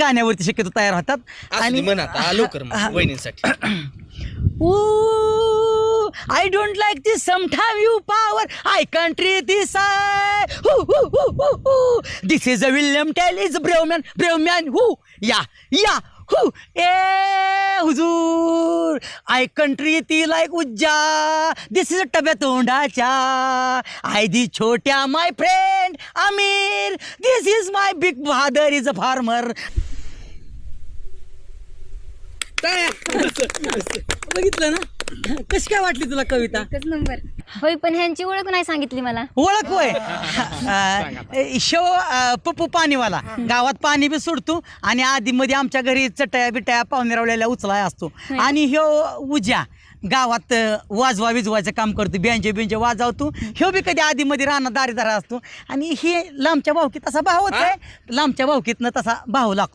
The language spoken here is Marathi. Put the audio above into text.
गाण्यावरती शक्यतो तयार होतात आणि म्हण आता आ, लवकर हा. मग वहिनींसाठी read this. I. Ooh, ooh, ooh, ooh, ooh. This is a William Tell is a brave man. Brave man. Who? Yeah, yeah. Who? Eh, हुजूर आय कंट्री ती लाईक उज्जा दिस इज टब्या तोंडाच्या आय दी छोट्या my friend Aamir this is my big father is a farmer बघितलं ना? कशी काय वाटली तुला कविता? एकच नंबर. होय पण ह्यांची ओळख नाही सांगितली मला. ओळख होय. अं, शो अं, पप्पू पाणीवाला. गावात पाणी बी सोडतो आणि आधी मध्ये आमच्या घरी चटया बिटया पाहुणे रावलेल्या उचलाय असतो. आणि ह्यो उज्या गावात अं, वाजवा विजवायचं काम करतो. बेंजे बेंजे वाजवतो. ह्यो बी कधी आधी मध्ये राहणार दारीदारा असतो. आणि हे लांबच्या भावकीत तसा भावच आहे लांबच्या भावकीतनं तसा भाव लागतो.